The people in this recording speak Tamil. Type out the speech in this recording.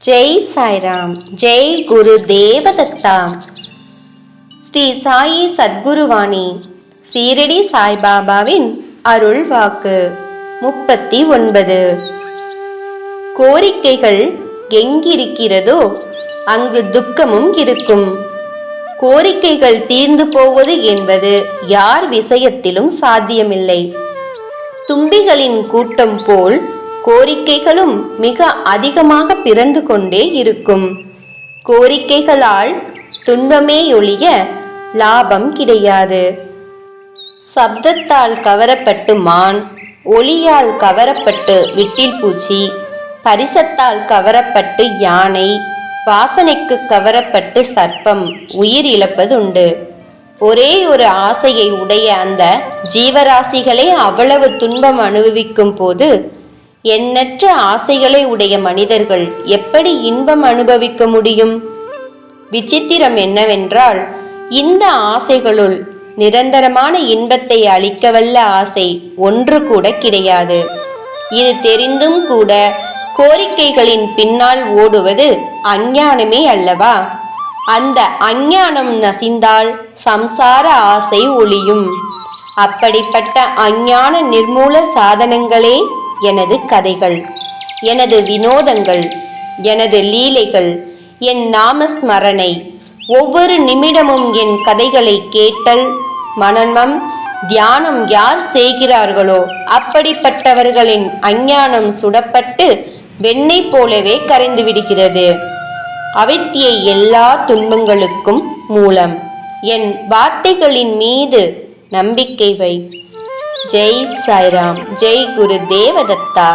ஜெய் சாய்ராம் ஜெய் குரு தேவதத்தா. ஸ்ரீ சாயி சத்குருவாணி சீரடி சாய்பாபாவின் அருள் வாக்கு முப்பத்தி ஒன்பது கோரிக்கைகள் எங்கிருக்கிறதோ அங்கு துக்கமும் இருக்கும். கோரிக்கைகள் தீர்ந்து போவது என்பது யார் விஷயத்திலும் சாத்தியமில்லை. தும்பிகளின் கூட்டம் போல் கோரிக்கைகளும் மிக அதிகமாக பிறந்து கொண்டே இருக்கும். கோரிக்கைகளால் துன்பமே ஒழிய லாபம் கிடையாது. சப்தத்தால் கவரப்பட்டு மான் ஒளியால் கவரப்பட்டு விட்டில் பூச்சி பரிசத்தால் கவரப்பட்டு யானை வாசனைக்கு கவரப்பட்டு சர்ப்பம் உயிர் இழப்பதுண்டு. ஒரே ஒரு ஆசையை உடைய அந்த ஜீவராசிகளே அவ்வளவு துன்பம் அனுபவிக்கும் போது எண்ணற்ற ஆசைகளை உடைய மனிதர்கள் எப்படி இன்பம் அனுபவிக்க முடியும்? விசித்திரம் என்னவென்றால் இந்த ஆசைகளுள் நிரந்தரமான இன்பத்தை அளிக்கவல்ல ஆசை ஒன்று கூட கிடையாது. இது தெரிந்தும் கூட கோரிக்கைகளின் பின்னால் ஓடுவது அஞ்ஞானமே அல்லவா? அந்த அஞ்ஞானம் நசிந்தால் சம்சார ஆசை ஒளியும். அப்படிப்பட்ட அஞ்ஞான நிர்மூல சாதனங்களே எனது கதைகள் எனது வினோதங்கள் எனது லீலைகள் என் நாமஸ்மரணை ஒவ்வொரு நிமிடமும் என் கதைகளை கேட்டல் மனநம் தியானம் யார் செய்கிறார்களோ அப்படிப்பட்டவர்களின் அஞ்ஞானம் சுடப்பட்டு வெண்ணெய் போலவே கரைந்து விடுகிறது. அவித்திய எல்லா துன்பங்களுக்கும் மூலம் என் வார்த்தைகளின் மீது நம்பிக்கை வை. ஜெய் சாய்ராம் ஜெய் குரு தேவதத்தா.